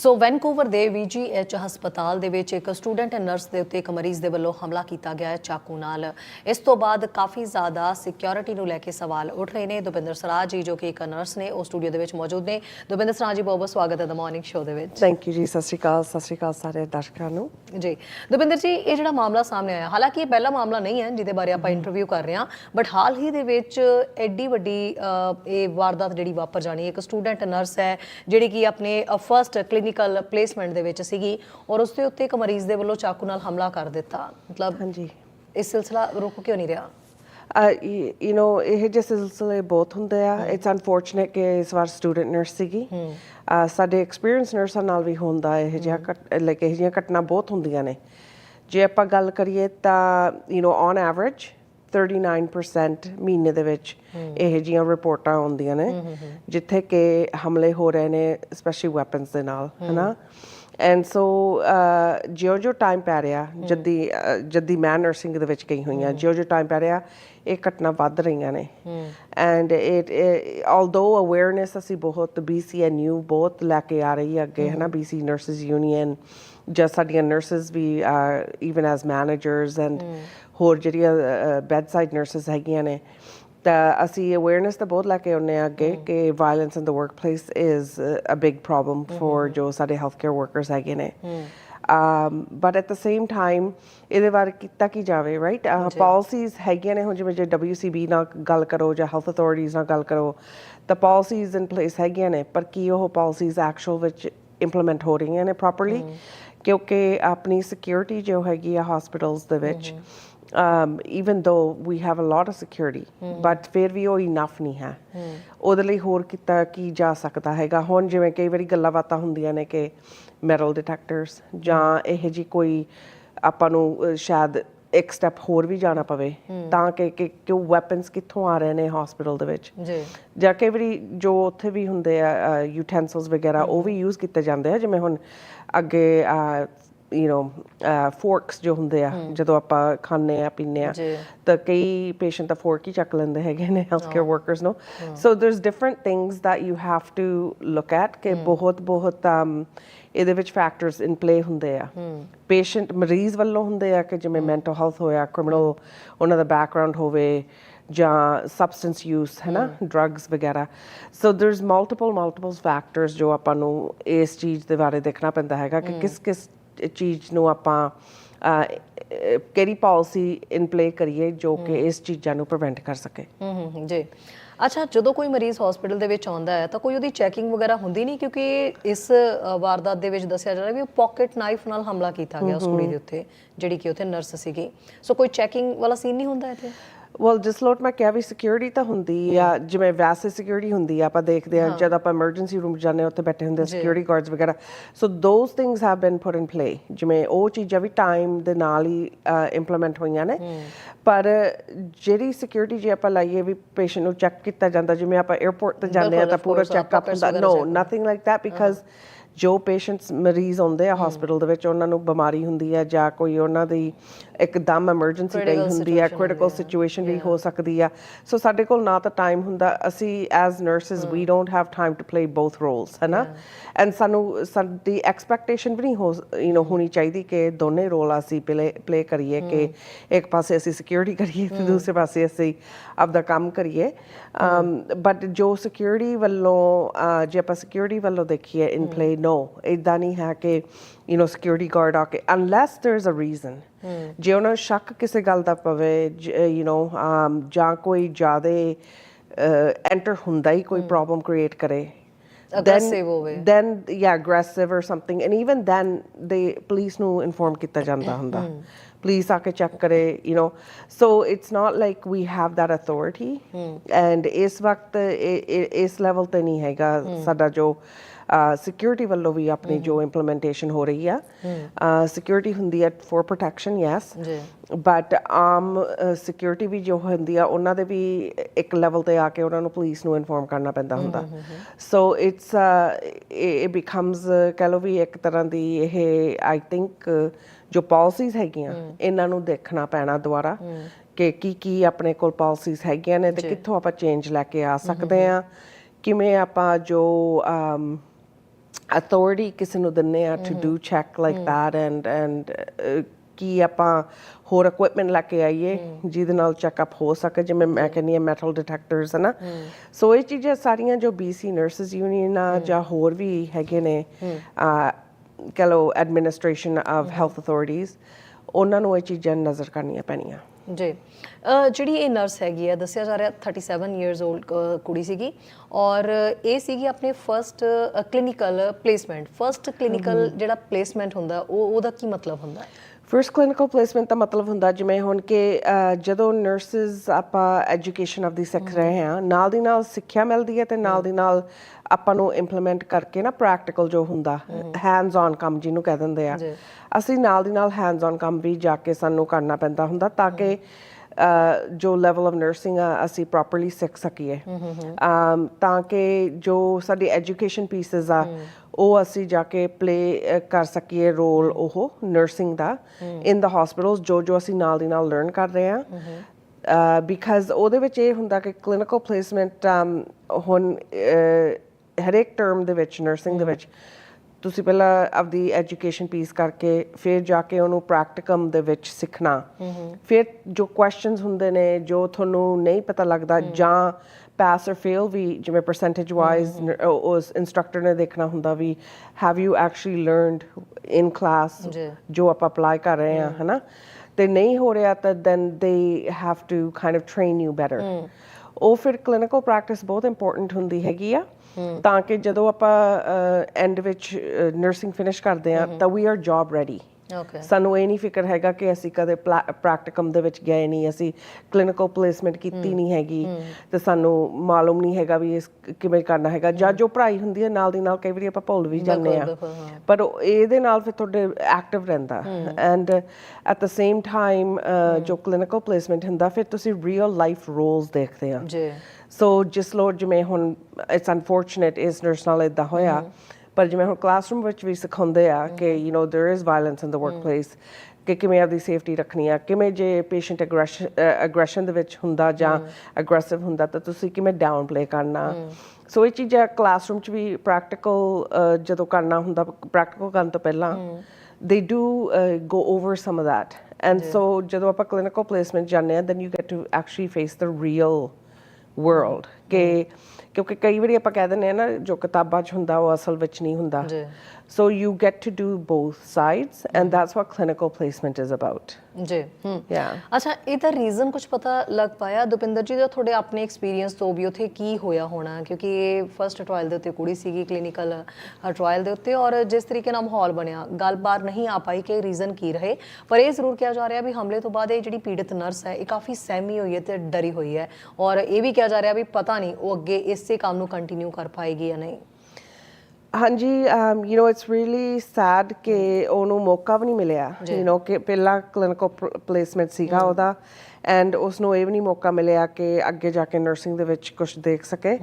ਸੋ Vancouver ਦੇ VGH ਹਸਪਤਾਲ ਦੇ ਵਿੱਚ ਇੱਕ ਸਟੂਡੈਂਟ ਨਰਸ ਦੇ ਉੱਤੇ ਇੱਕ ਮਰੀਜ਼ ਦੇ ਵੱਲੋਂ ਹਮਲਾ ਕੀਤਾ ਗਿਆ ਹੈ ਚਾਕੂ ਨਾਲ। ਇਸ ਤੋਂ ਬਾਅਦ ਕਾਫੀ ਜ਼ਿਆਦਾ ਸਿਕਿਉਰਿਟੀ ਨੂੰ ਲੈ ਕੇ ਸਵਾਲ ਉੱਠ ਰਹੇ ਨੇ ਦੁਪਿੰਦਰ ਸਰਾਜ ਜੀ ਜੋ ਕਿ ਇੱਕ ਨਰਸ ਨੇ ਉਹ ਸਟੂਡੀਓ ਦੇ ਵਿੱਚ ਮੌਜੂਦ ਨੇ। ਦੁਪਿੰਦਰ ਸਰਾਜ ਜੀ ਬਹੁਤ ਬਹੁਤ ਸਵਾਗਤ ਹੈ ਦ ਮਾਰਨਿੰਗ ਸ਼ੋਅ ਦੇ ਵਿੱਚ। ਥੈਂਕ ਯੂ ਜੀ ਸਤਿ ਸ਼੍ਰੀ ਅਕਾਲ ਸਤਿ ਸ਼੍ਰੀ ਅਕਾਲ ਸਾਰੇ ਦਰਸ਼ਕਾਂ ਨੂੰ। ਜੀ ਦੁਪਿੰਦਰ ਜੀ ਇਹ ਜਿਹੜਾ ਮਾਮਲਾ ਸਾਹਮਣੇ ਆਇਆ ਹਾਲਾਂਕਿ ਇਹ ਪਹਿਲਾ ਮਾਮਲਾ ਨਹੀਂ ਹੈ ਜਿਹਦੇ ਬਾਰੇ ਆਪਾਂ ਇੰਟਰਵਿਊ ਕਰ ਰਹੇ ਹਾਂ ਬਟ ਹਾਲ ਹੀ ਦੇ ਵਿੱਚ ਐਡੀ ਵੱਡੀ ਇਹ ਵਾਰਦਾਤ ਜਿਹੜੀ ਵਾਪਰ ਜਾਣੀ ਇੱਕ ਸਟੂਡੈਂਟ ਨਰਸ ਹੈ ਜਿਹੜੀ ਕਿ ਆਪਣੇ ਫਰਸਟ ਕਲੀਨਿਕਲ ਪਲੇਸਮੈਂਟ ਦੇ ਵਿੱਚ ਸੀਗੀ ਔਰ ਉਸ ਦੇ ਉੱਤੇ ਇੱਕ ਮਰੀਜ਼ ਦੇ ਵੱਲੋਂ ਚਾਕੂ ਨਾਲ ਹਮਲਾ ਕਰ ਦਿੱਤਾ ਮਤਲਬ ਹਾਂਜੀ ਇਹ ਸਿਲਸਿਲਾ ਰੁਕ ਕਿਉਂ ਨਹੀਂ ਰਿਹਾ ਯੂ نو ਇਹ ਜਿਹੇ ਸਿਲਸਿਲੇ ਬਹੁਤ ਹੁੰਦੇ ਆ ਇਟਸ ਅਨਫੋਰਚੂਨੇਟ ਕਿ ਇਸ ਵਾਰ ਸਟੂਡੈਂਟ ਨਰਸ ਸੀਗੀ ਅਹ ਸਾਡੇ ਐਕਸਪੀਰੀਅੰਸ ਨਰਸਾਂ ਨਾਲ ਵੀ ਹੁੰਦਾ ਇਹ ਜਿਹਾ ਲਾਈਕ ਇਹ ਜਿਹੀਆਂ ਘਟਨਾ ਬਹੁਤ ਹੁੰਦੀਆਂ ਨੇ ਜੇ ਆਪਾਂ ਗੱਲ ਕਰੀਏ ਤਾਂ ਯੂ نو ਔਨ ਐਵਰੇਜ 39% ਮਹੀਨੇ ਦੇ ਵਿੱਚ ਇਹ ਜੀਆਂ ਰਿਪੋਰਟਾਂ ਆਉਂਦੀਆਂ ਨੇ, ਜਿੱਥੇ ਕਿ ਹਮਲੇ ਹੋ ਰਹੇ ਨੇ ਸਪੈਸ਼ਲੀ ਵੈਪਨਸ ਦੇ ਨਾਲ, ਹਨਾ? ਐਂਡ ਸੋ ਜਿਉਂ ਜਿਉਂ ਟਾਈਮ ਪੈ ਰਿਹਾ, ਜੱਦੀ ਜੱਦੀ ਮੈਂ ਨਰਸਿੰਗ ਦੇ ਵਿੱਚ ਗਈ ਹੋਈਆਂ ਜਿਉਂ ਜਿਉਂ ਟਾਈਮ ਪੈ ਰਿਹਾ, ਇਹ ਘਟਨਾ ਵੱਧ ਰਹੀਆਂ ਨੇ। ਐਂਡ ਇਟ ਆਲਦੋ ਅਵੇਅਰਨੈਸ ਅਸੀਂ ਬਹੁਤ BCNU ਬਹੁਤ ਲੈ ਕੇ ਆ ਰਹੀ ਹੈ ਅੱਗੇ ਹੈ ਨਾ BC ਨਰਸਸ ਯੂਨੀਅਨ ਜਾਂ ਸਾਡੀਆਂ ਨਰਸਸ ਵੀ ਇਵਨ ਐਜ਼ ਮੈਨੇਜਰਸ ਐਂਡ ਹੋਰ ਜਿਹੜੀਆਂ ਬੈਡਸਾਈਡ ਨਰਸਸ ਹੈਗੀਆਂ ਨੇ ਤਾਂ ਅਸੀਂ ਅਵੇਅਰਨੈਸ ਤਾਂ ਬਹੁਤ ਲੈ ਕੇ ਆਉਂਦੇ ਹਾਂ ਅੱਗੇ ਕਿ violence in the workplace is a big problem for ਜੋ ਸਾਡੇ ਹੈਲਥ ਕੇਅਰ ਵਰਕਰਸ ਹੈਗੇ ਨੇ um but at the same time ਇਹਦੇ ਬਾਰੇ ਕੀਤਾ ਕੀ ਜਾਵੇ ਰਾਈਟ ਪਾਲਿਸੀਜ਼ ਹੈਗੀਆਂ ਨੇ ਹੁਣ ਜਿਵੇਂ ਜੇ WCB ਨਾਲ ਗੱਲ ਕਰੋ ਜਾਂ ਹੈਲਥ ਅਥਾਰਟੀਜ਼ ਨਾਲ ਗੱਲ ਕਰੋ ਤਾਂ ਪਾਲਿਸੀਜ਼ ਇਨ ਪਲੇਸ ਹੈਗੀਆਂ ਨੇ ਪਰ ਕੀ ਉਹ ਪਾਲਿਸੀਜ਼ ਐਕਚੁਅਲ ਵਿੱਚ ਇੰਪਲੀਮੈਂਟ ਹੋ ਰਹੀਆਂ ਨੇ ਪ੍ਰੋਪਰਲੀ ਕਿਉਂਕਿ ਆਪਣੀ ਸਿਕਿਉਰਿਟੀ ਜੋ ਹੈਗੀ ਆ ਹਸਪੀਟਲਸ ਦੇ ਵਿੱਚ um, even though we have a lot of security but ਫਿਰ ਵੀ ਉਹ ਇਨਫ ਨਹੀਂ ਹੈ। ਉਹਦੇ ਲਈ ਹੋਰ ਕੀਤਾ ਕੀ ਜਾ ਸਕਦਾ ਹੈਗਾ? ਹੁਣ ਜਿਵੇਂ ਕਈ ਵਾਰੀ ਗੱਲਾਂ ਬਾਤਾਂ ਹੁੰਦੀਆਂ ਨੇ ਕਿ ਮੈਟਲ ਡਿਟੈਕਟਰਸ ਜਾਂ ਇਹ ਜੀ ਕੋਈ ਆਪਾਂ ਨੂੰ ਸ਼ਾਇਦ ਇੱਕ ਸਟੈਪ ਹੋਰ ਵੀ ਜਾਣਾ ਪਵੇ ਤਾਂ ਕਿ ਕਿ ਕਿ ਵੈਪਨਸ ਕਿੱਥੋਂ ਆ ਰਹੇ ਨੇ ਹਸਪੀਟਲ ਦੇ ਵਿੱਚ। ਜੀ। ਜਾਂ ਕਈ ਵਾਰੀ ਜੋ ਉੱਥੇ ਵੀ ਹੁੰਦੇ ਆ ਯੂਟੈਂਸਿਲਸ ਵਗੈਰਾ ਉਹ ਵੀ ਯੂਜ਼ ਕੀਤੇ ਜਾਂਦੇ ਆ ਜਿਵੇਂ ਹੁਣ ਅੱਗੇ ਯੂ نو ਫੋਰਕਸ ਜੋ ਹੁੰਦੇ ਆ ਜਦੋਂ ਆਪਾਂ ਖਾਂਦੇ ਆ ਪੀਂਦੇ ਆ। ਤਾਂ ਕਈ ਪੇਸ਼ੈਂਟ ਤਾਂ ਫੋਰਕ ਹੀ ਚੱਕ ਲੈਂਦੇ ਹੈਗੇ ਨੇ ਹੈਲਥ ਕੇਅਰ ਵਰਕਰਸ ਨੂੰ। So there's different things that you have to look at ਕਿ ਬਹੁਤ ਬਹੁਤ um, ਇਹਦੇ ਵਿੱਚ ਫੈਕਟਰਸ ਇਨ ਪਲੇ ਹੁੰਦੇ ਆ। ਪੇਸ਼ੈਂਟ ਮਰੀਜ਼ ਵੱਲੋਂ ਹੁੰਦੇ ਆ ਕਿ ਜਿਵੇਂ ਮੈਂਟਲ ਹੈਲਥ ਹੋਇਆ ਕ੍ਰਿਮੀਨਲ ਉਹਨਾਂ ਦਾ ਬੈਕਗ੍ਰਾਉਂਡ ਹੋਵੇ ਜਾਂ ਸਬਸਟੈਂਸ ਯੂਸ ਹੈ। ਨਾ ਡਰੱਗਸ ਵਗੈਰਾ। So there's multiple multiple factors ਜੋ ਆਪਾਂ ਨੂੰ ਇਸ ਚੀਜ਼ ਦੇ ਬਾਰੇ ਦੇਖਣਾ ਪੈਂਦਾ ਹੈਗਾ ਕਿ ਕਿਸ ਕਿਸ ਚੀਜ਼ ਨੂੰ ਆਪਾਂ ਕਿਹੜੀ ਪਾਲਿਸੀ ਇਨ ਪਲੇ ਕਰੀਏ ਜੋ ਕਿ ਇਸ ਚੀਜ਼ਾਂ ਨੂੰ ਪ੍ਰੀਵੈਂਟ ਕਰ ਸਕੇ। ਹੂੰ ਹੂੰ ਜੀ। ਅੱਛਾ ਜਦੋਂ ਕੋਈ ਮਰੀਜ਼ ਹਸਪੀਟਲ ਦੇ ਵਿੱਚ ਆਉਂਦਾ ਹੈ ਤਾਂ ਕੋਈ ਉਹਦੀ ਚੈਕਿੰਗ ਵਗੈਰਾ ਹੁੰਦੀ ਨਹੀਂ? ਕਿਉਂਕਿ ਇਸ ਵਾਰਦਾਤ ਦੇ ਵਿੱਚ ਦੱਸਿਆ ਜਾ ਰਿਹਾ ਵੀ ਪਾਕਟ ਨਾਈਫ ਨਾਲ ਹਮਲਾ ਕੀਤਾ ਗਿਆ ਉਸ ਕੁੜੀ ਦੇ ਉੱਤੇ ਜਿਹੜੀ ਕਿ ਉੱਥੇ ਨਰਸ ਸੀਗੀ। ਸੋ ਕੋਈ ਚੈਕਿੰਗ ਵਾਲਾ ਸੀਨ ਨਹੀਂ ਹੁੰਦਾ ਇੱਥੇ? ਵੈਲ ਜਿਸ ਲੋਟ ਮੈਂ ਕਿਹਾ ਵੀ ਸਿਕਿਉਰਿਟੀ ਤਾਂ ਹੁੰਦੀ ਆ ਜਿਵੇਂ ਵੈਸੇ ਸਿਕਿਉਰਿਟੀ ਹੁੰਦੀ ਆ ਆਪਾਂ ਦੇਖਦੇ ਆ ਜਦ ਆਪਾਂ ਐਮਰਜੈਂਸੀ ਰੂਮ ਜਾਂਦੇ ਉੱਥੇ ਬੈਠੇ ਹੁੰਦੇ ਸਿਕਿਉਰਿਟੀ ਗਾਰਡਸ ਵਗੈਰਾ। So those things have been put in play ਜਿਵੇਂ ਉਹ ਚੀਜ਼ਾਂ ਵੀ ਟਾਈਮ ਦੇ ਨਾਲ ਹੀ ਇੰਪਲੀਮੈਂਟ ਹੋਈਆਂ ਨੇ। ਪਰ ਜਿਹੜੀ ਸਿਕਿਉਰਿਟੀ ਜੇ ਆਪਾਂ ਲਾਈਏ ਵੀ ਪੇਸ਼ੈਂਟ ਨੂੰ ਚੈੱਕ ਕੀਤਾ ਜਾਂਦਾ ਜਿਵੇਂ ਆਪਾਂ 에어ਪੋਰਟ ਤੇ ਜਾਂਦੇ ਆ ਤਾਂ ਪੂਰਾ ਚੈੱਕਅਪ ਹੁੰਦਾ। No nothing like that because ਜੋ ਪੇਸ਼ੈਂਟਸ ਮਰੀਜ਼ ਆਉਂਦੇ ਆ ਹਸਪੀਟਲ ਦੇ ਵਿੱਚ ਉਹਨਾਂ ਨੂੰ ਬਿਮਾਰੀ ਹੁੰਦੀ ਹੈ ਜਾਂ ਕੋਈ ਉਹਨਾਂ ਦੀ ਇੱਕਦਮ ਐਮਰਜੈਂਸੀ ਪਈ ਹੁੰਦੀ ਹੈ ਕ੍ਰਿਟੀਕਲ ਸਿਚੁਏਸ਼ਨ ਵੀ ਹੋ ਸਕਦੀ ਆ। ਸੋ ਸਾਡੇ ਕੋਲ ਨਾ ਤਾਂ ਟਾਈਮ ਹੁੰਦਾ। ਅਸੀਂ as nurses we don't have time to play both roles ਹੈ ਨਾ ਐਂਡ ਸਾਨੂੰ ਸਾਡੀ ਐਕਸਪੈਕਟੇਸ਼ਨ ਵੀ ਨਹੀਂ ਹੋ ਯੂ نو ਹੋਣੀ ਚਾਹੀਦੀ ਕਿ ਦੋਨੇ ਰੋਲ ਅਸੀਂ ਪਲੇ ਪਲੇ ਕਰੀਏ ਕਿ ਇੱਕ ਪਾਸੇ ਅਸੀਂ ਸਿਕਿਉਰਿਟੀ ਕਰੀਏ ਤੇ ਦੂਸਰੇ ਪਾਸੇ ਅਸੀਂ ਆਪਦਾ ਕੰਮ ਕਰੀਏ। ਬਟ ਜੋ ਸਿਕਿਉਰਿਟੀ ਵੱਲੋਂ ਜੇ ਆਪਾਂ ਸਿਕਿਉਰਿਟੀ ਵੱਲੋਂ ਦੇਖੀਏ ਇਨ ਪਲੇ ਨੋ ਇਦਾਂ ਨਹੀਂ ਹੈ ਕਿ ਯੂ نو ਸਿਕਿਉਰਿਟੀ ਗਾਰਡ ਆ ਕੇ unless there is a reason ਜੇ ਉਹਨਾਂ ਨੂੰ ਸ਼ੱਕ ਕਿਸੇ ਗੱਲ ਦਾ ਪਵੇ ਯੂ نو ਜਾਂ ਕੋਈ ਜ਼ਿਆਦੇ ਐਂਟਰ ਹੁੰਦਾ ਹੀ ਕੋਈ ਪ੍ਰੋਬਲਮ ਕ੍ਰੀਏਟ ਕਰੇ Aggressive ਹੋਵੇ। then yeah aggressive or something and even then they police ਨੂੰ ਇਨਫੋਰਮ ਕੀਤਾ ਜਾਂਦਾ ਹੁੰਦਾ Police ਆ ਕੇ ਚੈੱਕ ਕਰੇ you know. So it's not like we have that authority. And ਇਸ ਵਕਤ ਇਸ ਲੈਵਲ ਤੇ ਨਹੀਂ ਹੈਗਾ ਸਾਡਾ ਜੋ ਸਿਕਿਉਰਿਟੀ ਵੱਲੋਂ ਵੀ ਆਪਣੀ ਜੋ ਇੰਪਲੀਮੈਂਟੇਸ਼ਨ ਹੋ ਰਹੀ ਆ ਸਿਕਿਉਰਿਟੀ ਹੁੰਦੀ ਹੈ ਫॉर ਪ੍ਰੋਟੈਕਸ਼ਨ ਯੈਸ ਬਟ ਆਮ ਸਿਕਿਉਰਿਟੀ ਵੀ ਜੋ ਹੁੰਦੀ ਆ ਉਹਨਾਂ ਦੇ ਵੀ ਇੱਕ ਲੈਵਲ ਤੇ ਆ ਕੇ ਉਹਨਾਂ ਨੂੰ ਪੁਲਿਸ ਨੂੰ ਇਨਫੋਰਮ ਕਰਨਾ ਪੈਂਦਾ ਹੁੰਦਾ ਸੋ ਇਟਸ ਇਹ ਬਿਕਮਸ ਕਹ ਲੋ ਵੀ ਇੱਕ ਤਰ੍ਹਾਂ ਦੀ ਇਹ ਆਈ ਥਿੰਕ ਜੋ ਪਾਲਿਸੀਜ਼ ਹੈਗੀਆਂ ਇਹਨਾਂ ਨੂੰ ਦੇਖਣਾ ਪੈਣਾ ਦੁਬਾਰਾ ਕਿ ਕੀ ਕੀ ਆਪਣੇ ਕੋਲ ਪਾਲਿਸੀਜ਼ ਹੈਗੀਆਂ ਨੇ ਤੇ ਕਿੱਥੋਂ ਆਪਾਂ ਚੇਂਜ ਲੈ ਕੇ ਆ ਸਕਦੇ ਆ ਕਿਵੇਂ ਆਪਾਂ ਜੋ ਅਮ authority ਕਿਸੇ ਨੂੰ ਦਿੰਨੇ ਆ do check like that and and uh, ਕੀ ਆਪਾਂ ਹੋਰ equipment ਲੈ ਕੇ ਆਈਏ ਜਿਹਦੇ ਨਾਲ ਚੈੱਕਅਪ ਹੋ ਸਕੇ ਜਿਵੇਂ ਮੈਂ ਕਹਿੰਦੀ ਹਾਂ ਮੈਟਲ ਡਿਟੈਕਟਰਸ ਹੈ। ਨਾ ਸੋ ਇਹ ਚੀਜ਼ਾਂ ਸਾਰੀਆਂ ਜੋ BC ਨਰਸਸ ਯੂਨੀਅਨ ਆ ਜਾਂ ਹੋਰ ਵੀ ਹੈਗੇ ਨੇ ਆ ਕਹ ਲਓ ਐਡਮਿਨਿਸਟ੍ਰੇਸ਼ਨ ਆਫ ਹੈਲਥ ਅਥਾਰਟੀਜ਼ ਉਹਨਾਂ ਨੂੰ ਇਹ ਚੀਜ਼ਾਂ ਨਜ਼ਰ ਕਰਨੀਆਂ ਪੈਣੀਆਂ। ਜੀ। ਅਹ ਜਿਹੜੀ ਇਹ ਨਰਸ ਹੈਗੀ ਹੈ ਦੱਸਿਆ ਜਾ ਰਿਹਾ 37 ਇਅਰਸ 올ਡ ਕੁੜੀ ਸੀਗੀ ਔਰ ਇਹ ਸੀਗੀ ਆਪਣੇ first clinical placement first clinical ਜਿਹੜਾ ਪਲੇਸਮੈਂਟ ਹੁੰਦਾ ਉਹ ਉਹਦਾ ਕੀ ਮਤਲਬ ਹੁੰਦਾ? ਹੈ ਫਰਸਟ ਕਲੀਨਿਕਲ ਪਲੇਸਮੈਂਟ ਦਾ ਮਤਲਬ ਹੁੰਦਾ ਜਿਵੇਂ ਹੁਣ ਕਿ ਜਦੋਂ ਨਰਸਸ ਆਪਾਂ ਐਜੂਕੇਸ਼ਨ ਆਫ ਦੀ ਸਿੱਖ ਰਹੇ ਹਾਂ ਨਾਲ ਦੀ ਨਾਲ ਸਿੱਖਿਆ ਮਿਲਦੀ ਹੈ ਤੇ ਨਾਲ ਦੀ ਨਾਲ ਆਪਾਂ ਨੂੰ ਇੰਪਲੀਮੈਂਟ ਕਰਕੇ ਨਾ ਪ੍ਰੈਕਟੀਕਲ ਜੋ ਹੁੰਦਾ ਹੈਂਡਸ ਔਨ ਕੰਮ ਜਿਹਨੂੰ ਕਹਿ ਦਿੰਦੇ ਆ। ਅਸੀਂ ਨਾਲ ਦੀ ਨਾਲ ਹੈਂਡਸ ਔਨ ਕੰਮ ਵੀ ਜਾ ਕੇ ਸਾਨੂੰ ਕਰਨਾ ਪੈਂਦਾ ਹੁੰਦਾ ਤਾਂ ਕਿ ਜੋ ਲੈਵਲ ਆਫ ਨਰਸਿੰਗ ਆ ਅਸੀਂ ਪ੍ਰੋਪਰਲੀ ਸਿੱਖ ਸਕੀਏ। ਤਾਂ ਕਿ ਜੋ ਸਾਡੀ ਐਜੂਕੇਸ਼ਨ ਪੀਸਸ ਆ ਉਹ ਅਸੀਂ ਜਾ ਕੇ ਪਲੇ ਕਰ ਸਕੀਏ ਰੋਲ ਉਹ ਨਰਸਿੰਗ ਦਾ ਇਨ ਦਾ ਹਸਪੀਟਲਸ ਜੋ ਜੋ ਅਸੀਂ ਨਾਲ ਦੀ ਨਾਲ ਲਰਨ ਕਰ ਰਹੇ ਹਾਂ। ਬਿਕਾਜ਼ ਉਹਦੇ ਵਿੱਚ ਇਹ ਹੁੰਦਾ ਕਿ ਕਲੀਨਿਕਲ ਪਲੇਸਮੈਂਟ ਹੁਣ ਅਹ, ਹਰੇਕ ਟਰਮ ਦੇ ਵਿੱਚ ਨਰਸਿੰਗ ਦੇ ਵਿੱਚ ਤੁਸੀਂ ਪਹਿਲਾਂ ਆਪਦੀ ਐਜੂਕੇਸ਼ਨ ਪੀਸ ਕਰਕੇ ਫਿਰ ਜਾ ਕੇ ਉਹਨੂੰ ਪ੍ਰੈਕਟਿਕਮ ਦੇ ਵਿੱਚ ਸਿੱਖਣਾ। ਫਿਰ ਜੋ ਕੁਐਸਚਨਸ ਹੁੰਦੇ ਨੇ ਜੋ ਤੁਹਾਨੂੰ ਨਹੀਂ ਪਤਾ ਲੱਗਦਾ ਜਾਂ ਪਾਸ অর ਫੇਲ ਵੀ ਜਿਵੇਂ ਪਰਸੈਂਟੇਜ ਵਾਈਜ਼ ਉਸ ਇਨਸਟ੍ਰਕਟਰ ਨੇ ਦੇਖਣਾ ਹੁੰਦਾ we have you actually learned in class ਜੀ। ਆਪਾਂ ਅਪਲਾਈ ਕਰ ਰਹੇ ਹਾਂ ਹਨਾ? ਤੇ ਨਹੀਂ ਹੋ ਰਿਹਾ ਤਾਂ then they have to kind of train you better ਉਹ ਫਿਰ ਕਲੀਨਿਕਲ ਪ੍ਰੈਕਟਿਸ ਬਹੁਤ ਇੰਪੋਰਟੈਂਟ ਹੁੰਦੀ ਹੈਗੀ ਆ। ਤਾਂ ਕਿ ਜਦੋਂ ਆਪਾਂ ਐਂਡ ਵਿੱਚ ਨਰਸਿੰਗ ਫਿਨਿਸ਼ ਕਰਦੇ ਆ ਤਾਂ ਵੀ ਆਰ ਜੌਬ ਰੈਡੀ ਸਾਨੂੰ ਇਹ ਨਹੀਂ ਫਿਕਰ ਹੈਗਾ ਕਿ ਅਸੀਂ ਕਦੇ ਪ੍ਰੈਕਟਿਕਮ ਦੇ ਵਿੱਚ ਗਏ ਨਹੀਂ ਅਸੀਂ ਕਲੀਨਿਕਲ ਪਲੇਸਮੈਂਟ ਕੀਤੀ ਨਹੀਂ ਹੈਗੀ ਤੇ ਸਾਨੂੰ ਮਾਲੂਮ ਨਹੀਂ ਹੈਗਾ ਵੀ ਇਸ ਕਿਵੇਂ ਕਰਨਾ ਹੈਗਾ। ਜਾਂ ਜੋ ਪੜ੍ਹਾਈ ਹੁੰਦੀ ਹੈ ਨਾਲ ਦੀ ਨਾਲ ਕਈ ਵਾਰੀ ਆਪਾਂ ਭੁੱਲ ਵੀ ਜਾਂਦੇ ਆ। ਪਰ ਇਹਦੇ ਨਾਲ ਫਿਰ ਤੁਹਾਡੇ ਐਕਟਿਵ ਰਹਿੰਦਾ। And at the same time ਜੋ ਕਲੀਨਿਕਲ ਪਲੇਸਮੈਂਟ ਹੁੰਦਾ ਫਿਰ ਤੁਸੀਂ ਰੀਅਲ ਲਾਈਫ ਰੋਲਸ ਦੇਖਦੇ ਆ ਜੀ। ਸੋ ਜਿਸ ਲੋੜ ਜਿਵੇਂ ਹੁਣ ਇਟਸ ਅਨਫੋਰਚੂਨੇਟ ਇਸ ਨਰਸ ਨਾਲ ਇਦਾਂ ਹੋਇਆ। ਪਰ ਜਿਵੇਂ ਹੁਣ ਕਲਾਸਰੂਮ ਵਿੱਚ ਵੀ ਸਿਖਾਉਂਦੇ ਆ ਕਿ you know there is violence in the workplace ਕਿ ਕਿਵੇਂ ਆਪਦੀ ਸੇਫਟੀ ਰੱਖਣੀ ਆ ਕਿਵੇਂ ਜੇ ਪੇਸ਼ੈਂਟ ਐਗਰੈਸ਼ਨ ਐਗਰੈਸ਼ਨ ਦੇ ਵਿੱਚ ਹੁੰਦਾ ਜਾਂ ਐਗਰੈਸਿਵ ਹੁੰਦਾ ਤਾਂ ਤੁਸੀਂ ਕਿਵੇਂ ਡਾਊਨ ਪਲੇ ਕਰਨਾ ਸੋ ਇਹ ਚੀਜ਼ਾਂ ਕਲਾਸਰੂਮ 'ਚ ਵੀ ਪ੍ਰੈਕਟੀਕਲ ਜਦੋਂ ਕਰਨਾ ਹੁੰਦਾ ਪ੍ਰੈਕਟੀਕਲ ਕਰਨ ਤੋਂ ਪਹਿਲਾਂ they do uh, go over some of that and so ਜਦੋਂ ਆਪਾਂ clinical placement ਜਾਂਦੇ ਆ then you get to actually face the real world ਕਿ ਕਿਉਂਕਿ ਕਈ ਵਾਰੀ ਆਪਾਂ ਕਹਿ ਦਿੰਦੇ ਆ ਨਾ, ਜੋ ਕਿਤਾਬਾਂ 'ਚ ਹੁੰਦਾ ਉਹ ਅਸਲ ਵਿੱਚ ਨਹੀਂ ਹੁੰਦਾ। So you get to do both sides and that's what clinical placement is about. ਜੀ ਹੂੰ yeah. ਅੱਛਾ ਇਹਦਾ ਰੀਜ਼ਨ ਕੁਝ ਪਤਾ ਲੱਗ ਪਾਇਆ ਦੁਪਿੰਦਰ ਜੀ ਦਾ ਤੁਹਾਡੇ ਆਪਣੇ ਐਕਸਪੀਰੀਅੰਸ ਤੋਂ ਵੀ ਉਥੇ ਕੀ ਹੋਇਆ ਹੋਣਾ ਕਿਉਂਕਿ ਇਹ ਫਰਸਟ ਟ੍ਰਾਇਲ ਦੇ ਉੱਤੇ ਕੁੜੀ ਸੀਗੀ ਕਲੀਨਿਕਲ ਟ੍ਰਾਇਲ ਦੇ ਉੱਤੇ ਔਰ ਜਿਸ ਤਰੀਕੇ ਨਾਲ ਮਾਹੌਲ ਬਣਿਆ ਗੱਲਬਾਤ ਨਹੀਂ ਆ ਪਾਈ ਕਿ ਰੀਜ਼ਨ ਕੀ ਰਹੇ ਪਰ ਇਹ ਜ਼ਰੂਰ ਕਿਹਾ ਜਾ ਰਿਹਾ ਵੀ ਹਮਲੇ ਤੋਂ ਬਾਅਦ ਇਹ ਜਿਹੜੀ ਪੀੜਤ ਨਰਸ ਹੈ ਇਹ ਕਾਫੀ ਸਹਿਮੀ ਹੋਈ ਹੈ ਤੇ ਡਰੀ ਹੋਈ ਹੈ ਔਰ ਇਹ ਵੀ ਕਿਹਾ ਜਾ ਰਿਹਾ ਵੀ ਪਤਾ ਨਹੀਂ ਉਹ ਅੱਗੇ ਇਸੇ ਕੰਮ ਨੂੰ ਕੰਟੀਨਿਊ ਕਰ ਪਾਏਗੀ ਜਾਂ ਨਹੀਂ ਹਾਂਜੀ you know it's really sad ਕਿ ਉਹਨੂੰ ਮੌਕਾ ਵੀ ਨਹੀਂ ਮਿਲਿਆ। you know ਕਿ ਪਹਿਲਾ ਕਲੀਨਿਕਲ ਪਲੇਸਮੈਂਟ ਸੀਗਾ ਉਹਦਾ ਐਂਡ ਉਸ ਨੂੰ ਇਹ ਵੀ ਨਹੀਂ ਮੌਕਾ ਮਿਲਿਆ ਕਿ ਅੱਗੇ ਜਾ ਕੇ ਨਰਸਿੰਗ ਦੇ ਵਿੱਚ ਕੁਝ ਦੇਖ ਸਕੇ।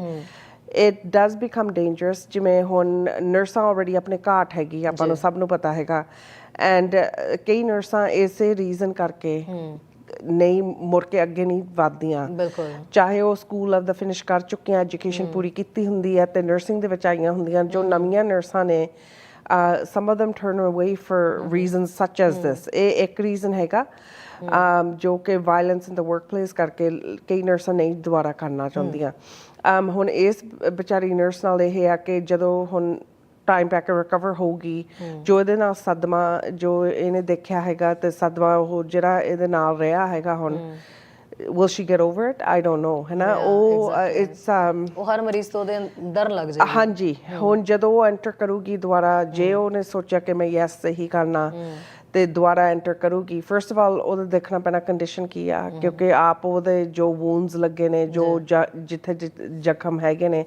ਇਟ ਡਸ ਬਿਕਮ ਡੇਂਜਰਸ ਜਿਵੇਂ ਹੁਣ ਨਰਸਾਂ ਆਲਰੇਡੀ ਆਪਣੇ ਘਾਟ ਹੈਗੀ ਆਪਾਂ ਨੂੰ ਸਭ ਨੂੰ ਪਤਾ ਹੈਗਾ। ਐਂਡ ਕਈ ਨਰਸਾਂ ਇਸੇ ਰੀਜ਼ਨ ਕਰਕੇ ਨਹੀਂ ਮੁੜ ਕੇ ਅੱਗੇ ਨਹੀਂ ਵਧਦੀਆਂ। ਬਿਲਕੁਲ। ਚਾਹੇ ਉਹ ਸਕੂਲ ਆਫ ਦਾ ਫਿਨਿਸ਼ ਕਰ ਚੁੱਕੀਆਂ ਐਜੂਕੇਸ਼ਨ ਪੂਰੀ ਕੀਤੀ ਹੁੰਦੀ ਹੈ ਤੇ ਨਰਸਿੰਗ ਦੇ ਵਿੱਚ ਆਈਆਂ ਹੁੰਦੀਆਂ ਜੋ ਨਵੀਆਂ ਨਰਸਾਂ ਨੇ some of them turn away for reasons such as this ਇਹ ਇੱਕ ਰੀਜ਼ਨ ਹੈਗਾ ਜੋ ਕਿ ਵਾਇਲੈਂਸ ਇਨ ਦਾ ਵਰਕਪਲੇਸ ਕਰਕੇ ਕਈ ਨਰਸਾਂ ਨਹੀਂ ਦੁਬਾਰਾ ਕਰਨਾ ਚਾਹੁੰਦੀਆਂ। ਹੁਣ ਇਸ ਵਿਚਾਰੀ ਨਰਸ ਨਾਲ ਇਹ ਹੈ ਕਿ ਜਦੋਂ ਹੁਣ ਟਾਈਮ ਪੈ ਕੇ ਰਿਕਵਰ ਹੋਊਗੀ ਜੋ ਇਹਦੇ ਨਾਲ ਸਦਮਾ ਜੋ ਇਹਨੇ ਦੇਖਿਆ ਹੈਗਾ ਤੇ ਸਦਮਾ ਉਹ ਜਿਹੜਾ ਇਹਦੇ ਨਾਲ ਰਿਹਾ ਹੈਗਾ ਹੁਣ will she get over it? I don't know ਹੈ ਨਾ ਉਹ ਇਟਸ um ਉਹ ਹਰ ਮਰੀਜ਼ ਤੋਂ ਉਹਦੇ ਡਰ ਲੱਗ ਜਾਏਗੀ। ਹਾਂਜੀ ਹੁਣ ਜਦੋਂ ਉਹ ਐਂਟਰ ਕਰੂਗੀ ਦੁਬਾਰਾ ਜੇ ਉਹਨੇ ਸੋਚਿਆ ਕਿ ਮੈਂ ਯੈਸ ਸਹੀ ਕਰਨਾ ਤੇ ਦੁਬਾਰਾ ਐਂਟਰ ਕਰੂਗੀ। ਫਰਸਟ ਆਫ ਆਲ ਉਹਦਾ ਦੇਖਣਾ ਪੈਣਾ ਕੰਡੀਸ਼ਨ ਕੀ ਆ ਕਿਉਂਕਿ ਆਪ ਉਹਦੇ ਜੋ ਵੂਨਸ ਲੱਗੇ ਨੇ ਜੋ ਜਿੱਥੇ ਜ਼ਖਮ ਹੈਗੇ ਨੇ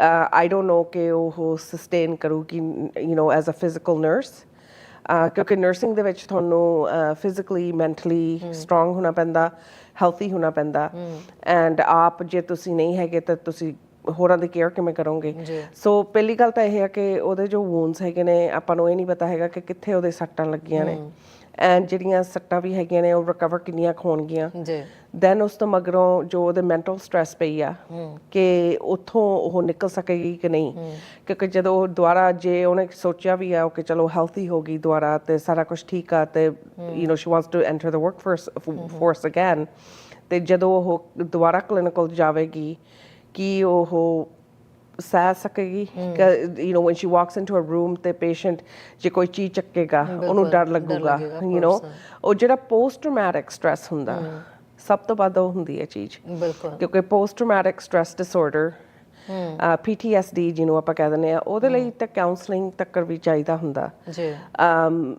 ਆਈ ਡੋਨਟ ਨੋ ਕਿ ਉਹ ਸਸਟੇਨ ਕਰੂਗੀ you know as a physical nurse ਕਿਉਂਕਿ ਨਰਸਿੰਗ ਦੇ ਵਿੱਚ ਤੁਹਾਨੂੰ ਫਿਜ਼ੀਕਲੀ ਮੈਂਟਲੀ ਸਟਰੋਂਗ ਹੋਣਾ ਪੈਂਦਾ ਹੈਲਥੀ ਹੋਣਾ ਪੈਂਦਾ। ਐਂਡ ਆਪ ਜੇ ਤੁਸੀਂ ਨਹੀਂ ਹੈਗੇ ਤਾਂ ਤੁਸੀਂ ਹੋਰਾਂ ਦੀ ਕੇਅਰ ਕਿਵੇਂ ਕਰੋਗੇ। ਸੋ ਪਹਿਲੀ ਗੱਲ ਤਾਂ ਇਹ ਹੈ ਕਿ ਉਹਦੇ ਜੋ ਵੂਨਸ ਹੈਗੇ ਨੇ ਆਪਾਂ ਨੂੰ ਇਹ ਨਹੀਂ ਪਤਾ ਹੈਗਾ ਕਿ ਕਿੱਥੇ ਉਹਦੇ ਸੱਟਾਂ ਲੱਗੀਆਂ ਨੇ। ਐਂਡ ਜਿਹੜੀਆਂ ਸੱਟਾਂ ਵੀ ਹੈਗੀਆਂ ਨੇ ਉਹ ਰਿਕਵਰ ਕਿੰਨੀਆਂ ਕੁ ਹੋਣਗੀਆਂ। ਜੀ। ਦੈਨ ਉਸ ਤੋਂ ਮਗਰੋਂ ਜੋ ਉਹਦੇ ਮੈਂਟਲ ਸਟ੍ਰੈਸ ਪਈ ਆ ਕਿ ਉੱਥੋਂ ਉਹ ਨਿਕਲ ਸਕੇਗੀ ਕਿ ਨਹੀਂ? ਕਿਉਂਕਿ ਜਦੋਂ ਉਹ ਦੁਬਾਰਾ ਜੇ ਉਹਨੇ ਸੋਚਿਆ ਵੀ ਆ ਕਿ ਚਲੋ ਹੈਲਥੀ ਹੋ ਗਈ ਦੁਬਾਰਾ ਤੇ ਸਾਰਾ ਕੁਝ ਠੀਕ ਆ ਤੇ you know she wants to enter the work force force again ਤੇ ਜਦੋਂ ਉਹ ਦੁਬਾਰਾ ਕਲੀਨਿਕਲ ਜਾਵੇਗੀ ਕਿ ਉਹ ਸਹਿ ਸਕੇਗੀ you know when she walks into a room ਤੇ ਪੇਸ਼ੈਂਟ ਜੇ ਕੋਈ ਚੀਜ਼ ਚੱਕੇਗਾ ਉਹਨੂੰ ਡਰ ਲੱਗੂਗਾ ਯੂ نو ਉਹ ਜਿਹੜਾ ਪੋਸਟ ਟਰਾਮੈਟਿਕ ਸਟ੍ਰੈਸ ਹੁੰਦਾ ਸਭ ਤੋਂ ਵੱਧ ਉਹ ਹੁੰਦੀ ਹੈ ਚੀਜ਼ ਬਿਲਕੁਲ ਕਿਉਂਕਿ post traumatic stress disorder PTSD ਜਿਹਨੂੰ ਆਪਾਂ ਕਹਿ ਦਿੰਦੇ ਆ ਉਹਦੇ ਲਈ ਤਾਂ ਕਾਉਂਸਲਿੰਗ ਤੱਕ ਵੀ ਚਾਹੀਦਾ ਹੁੰਦਾ ਜੀ um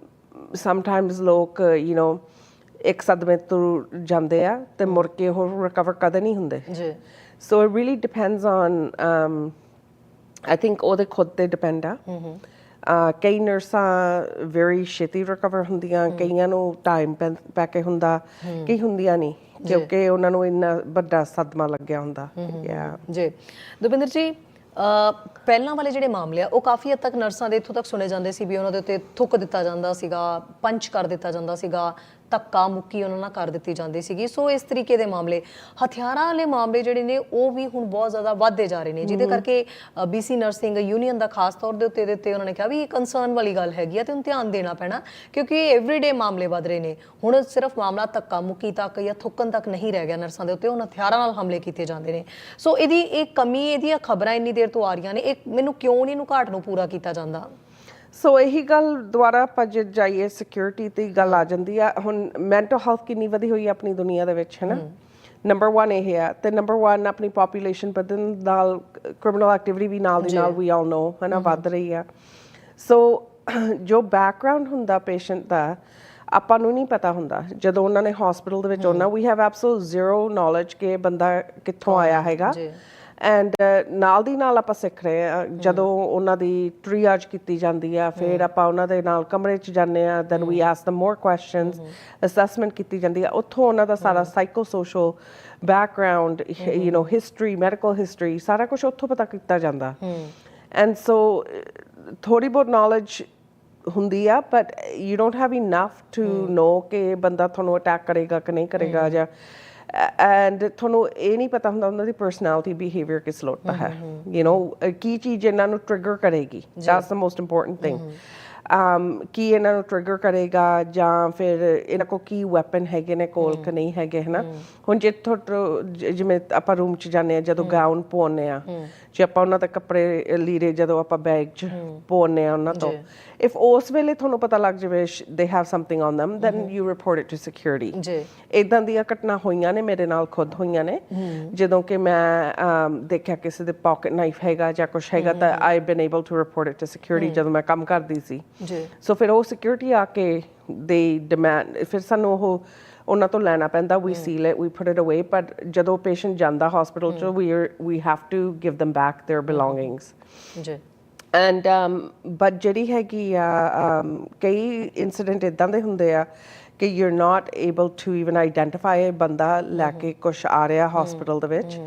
ਸਮਟਾਈਮਸ ਲੋਕ ਯੂ نو ਇੱਕ ਸਦਮੇ ਤੋਂ ਜਾਂਦੇ ਆ ਤੇ ਮੁੜ ਕੇ ਉਹ ਰਿਕਵਰ ਕਦੇ ਨਹੀਂ ਹੁੰਦੇ ਜੀ So it really depends on um I think ਉਹਦੇ ਖੁਦ ਤੇ ਡਿਪੈਂਡ ਆ ਕਈ ਨਰਸਾਂ ਵੈਰੀ ਛੇਤੀ ਰਿਕਵਰ ਹੁੰਦੀਆਂ ਕਈਆਂ ਨੂੰ ਟਾਈਮ ਪੈ ਕੇ ਹੁੰਦਾ ਕਈ ਹੁੰਦੀਆਂ ਨਹੀਂ ਕਿਉਂਕਿ ਉਹਨਾਂ ਨੂੰ ਇੰਨਾ ਵੱਡਾ ਸਦਮਾ ਲੱਗਿਆ ਹੁੰਦਾ ਯਾ ਜੀ ਦੁਪਿੰਦਰ ਜੀ ਪਹਿਲਾਂ ਵਾਲੇ ਜਿਹੜੇ ਮਾਮਲੇ ਆ ਉਹ ਕਾਫੀ ਹੱਦ ਤੱਕ ਨਰਸਾਂ ਦੇ ਇੱਥੋਂ ਤੱਕ ਸੁਣੇ ਜਾਂਦੇ ਸੀ ਵੀ ਉਹਨਾਂ ਦੇ ਉੱਤੇ ਥੁੱਕ ਦਿੱਤਾ ਜਾਂਦਾ ਸੀਗਾ ਪੰਚ ਕਰ ਦਿੱਤਾ ਜਾਂਦਾ ਸੀਗਾ ਧੱਕਾ ਮੁੱਕੀ ਉਹਨਾਂ ਨਾਲ ਕਰ ਦਿੱਤੀ ਜਾਂਦੀ ਸੀਗੀ। ਸੋ ਇਸ ਤਰੀਕੇ ਦੇ ਮਾਮਲੇ ਹਥਿਆਰਾਂ ਵਾਲੇ ਮਾਮਲੇ ਜਿਹੜੇ ਨੇ ਉਹ ਵੀ ਹੁਣ ਬਹੁਤ ਜ਼ਿਆਦਾ ਵੱਧਦੇ ਜਾ ਰਹੇ ਨੇ। ਜਿਹਦੇ ਕਰਕੇ ਬੀਸੀ ਨਰਸਿੰਗ ਯੂਨੀਅਨ ਦਾ ਖਾਸ ਤੌਰ ਦੇ ਉੱਤੇ ਦਿੱਤੇ ਉਹਨਾਂ ਨੇ ਕਿਹਾ ਵੀ ਇਹ ਕੰਸਰਨ ਵਾਲੀ ਗੱਲ ਹੈਗੀ ਆ ਤੇ ਉਹਨੂੰ ਧਿਆਨ ਦੇਣਾ ਪੈਣਾ ਕਿਉਂਕਿ ਇਹ ਐਵਰੀਡੇ ਮਾਮਲੇ ਵੱਧ ਰਹੇ ਨੇ। ਹੁਣ ਸਿਰਫ ਮਾਮਲਾ ਧੱਕਾ ਮੁੱਕੀ ਤੱਕ ਜਾਂ ਥੁੱਕਣ ਤੱਕ ਨਹੀਂ ਰਹਿ ਗਿਆ ਨਰਸਾਂ ਦੇ ਉੱਤੇ ਹੁਣ ਹਥਿਆਰਾਂ ਨਾਲ ਹਮਲੇ ਕੀਤੇ ਜਾਂਦੇ ਨੇ। ਸੋ ਇਹਦੀ ਇਹ ਕਮੀ ਇਹਦੀਆਂ ਖਬਰਾਂ ਇੰਨੀ ਦੇਰ ਤੋਂ ਆ ਰਹੀਆਂ ਨੇ ਇਹ ਮੈਨੂੰ ਕਿਉਂ ਨਹੀਂ ਇਹਨੂੰ ਘਾਟ ਨੂੰ ਪੂਰਾ ਕੀਤਾ ਜਾਂਦਾ? ਸੋ ਇਹੀ ਗੱਲ ਦੁਬਾਰਾ ਆਪਾਂ ਜੇ ਜਾਈਏ ਸਿਕਿਉਰਿਟੀ ਤੇ ਹੀ ਗੱਲ ਆ ਜਾਂਦੀ ਆ। ਹੁਣ ਮੈਂਟਲ ਹੈਲਥ ਕਿੰਨੀ ਵਧੀ ਹੋਈ ਆ ਆਪਣੀ ਦੁਨੀਆ ਦੇ ਵਿੱਚ ਹੈਨਾ? ਨੰਬਰ 1 ਇਹ ਆ। ਤੇ ਨੰਬਰ 1 ਆਪਣੀ ਪੋਪੂਲੇਸ਼ਨ ਵਧਣ ਨਾਲ ਕ੍ਰਿਮੀਨਲ ਐਕਟੀਵਿਟੀ ਵੀ ਨਾਲ ਦੀ ਨਾਲ ਵੀ ਆਲ ਨੋ ਹੈਨਾ? ਵੱਧ ਰਹੀ ਆ। ਸੋ ਜੋ ਬੈਕਗ੍ਰਾਉਂਡ ਹੁੰਦਾ ਪੇਸ਼ੈਂਟ ਦਾ ਆਪਾਂ ਨੂੰ ਨਹੀਂ ਪਤਾ ਹੁੰਦਾ। ਜਦੋਂ ਉਹਨਾਂ ਨੇ ਹਸਪੀਟਲ ਦੇ ਵਿੱਚ ਆਉਣਾ we have absolute zero knowledge ਕਿ ਬੰਦਾ ਕਿੱਥੋਂ ਆਇਆ ਹੈਗਾ। ਜੀ। ਐਂਡ ਨਾਲ ਦੀ ਨਾਲ ਆਪਾਂ ਸਿੱਖ ਰਹੇ ਆ ਜਦੋਂ ਉਹਨਾਂ ਦੀ ਟ੍ਰੀਆਜ ਕੀਤੀ ਜਾਂਦੀ ਆ ਫਿਰ ਆਪਾਂ ਉਹਨਾਂ ਦੇ ਨਾਲ ਕਮਰੇ 'ਚ ਜਾਂਦੇ ਆ then we ask them more questions assessment ਕੀਤੀ ਜਾਂਦੀ ਆ। ਉੱਥੋਂ ਉਹਨਾਂ ਦਾ ਸਾਰਾ psycho social background you know history medical history ਸਾਰਾ ਕੁਝ ਉੱਥੋਂ ਪਤਾ ਕੀਤਾ ਜਾਂਦਾ। ਐਂਡ ਸੋ ਥੋੜੀ ਬਹੁਤ ਨੌਲੇਜ ਹੁੰਦੀ ਆ but you don't have enough to know ਕਿ ਬੰਦਾ ਤੁਹਾਨੂੰ ਅਟੈਕ ਕਰੇਗਾ ਕਿ ਨਹੀਂ ਕਰੇਗਾ ਜਾਂ ਐਂਡ ਤੁਹਾਨੂੰ ਇਹ ਨਹੀਂ ਪਤਾ ਹੁੰਦਾ ਉਹਨਾਂ ਦੀ ਪਰਸਨੈਲਿਟੀ ਬਿਹੇਵੀਅਰ ਕਿਸ ਲੋਟ ਦਾ ਹੈ। ਯੂ نو ਕੀ ਚੀਜ਼ ਇਹਨਾਂ ਨੂੰ ਟ੍ਰਿਗਰ ਕਰੇਗੀ? That's the most important thing um ਕੀ ਇਹਨਾਂ ਨੂੰ ਟ੍ਰਿਗਰ ਕਰੇਗਾ ਜਾਂ ਫਿਰ ਇਹਨਾਂ ਕੋ ਕੀ ਵੈਪਨ ਹੈਗੇ ਨੇ ਕੋਲ ਕਿ ਨਹੀਂ ਹੈਗੇ ਹਨਾ? ਹੁਣ ਜੇ ਤੁਹਾਡੇ ਜਿਵੇਂ ਆਪਾਂ ਰੂਮ ਚ ਜਾਂਦੇ ਆ ਜਦੋਂ ਗਾਊਨ ਪਾਉਂਦੇ ਆ ਜੇ ਆਪਾਂ ਉਹਨਾਂ ਦੇ ਕੱਪੜੇ ਲੀੜੇ ਜਦੋਂ ਆਪਾਂ ਬੈਗ ਚ ਪਾਉਂਦੇ ਆ ਉਹਨਾਂ ਤੋਂ ਇਫ ਉਸ ਵੇਲੇ ਤੁਹਾਨੂੰ ਪਤਾ ਲੱਗ ਜਾਵੇ they have something on them then you report it to security ਜੀ। ਇਦਾਂ ਦੀਆਂ ਘਟਨਾ ਹੋਈਆਂ ਨੇ ਮੇਰੇ ਨਾਲ ਖੁਦ ਹੋਈਆਂ ਨੇ। ਜਦੋਂ ਕਿ ਮੈਂ ਦੇਖਿਆ ਕਿਸੇ ਦੇ ਪਾਕਟ ਨਾਈਫ ਹੈਗਾ ਜਾਂ ਕੁਝ ਹੈਗਾ ਤਾਂ I been able to report it to security ਜਦੋਂ ਮੈਂ ਕੰਮ ਕਰਦੀ ਸੀ। ਜੀ। ਸੋ ਫਿਰ ਉਹ ਸਿਕਿਉਰਿਟੀ ਆ ਕੇ ਦੇ ਡਿਮਾਂਡ ਫਿਰ ਸਾਨੂੰ ਉਹ ਉਹਨਾਂ ਤੋਂ ਲੈਣਾ ਪੈਂਦਾ we seal it we put it away but ਜਦੋਂ ਪੇਸ਼ੈਂਟ ਜਾਂਦਾ ਹਸਪੀਟਲ ਚ we we have to give them back their belongings ਜੀ। ਐਂਡ um but ਜਿਹੜੀ ਹੈਗੀ ਆ um, ਕਈ ਇਨਸੀਡੈਂਟ ਇਦਾਂ ਦੇ ਹੁੰਦੇ ਆ ਕਿ you are not able to even identify ਬੰਦਾ ਲੈ ਕੇ ਕੁਝ ਆ ਰਿਹਾ ਹਸਪੀਟਲ ਦੇ ਵਿੱਚ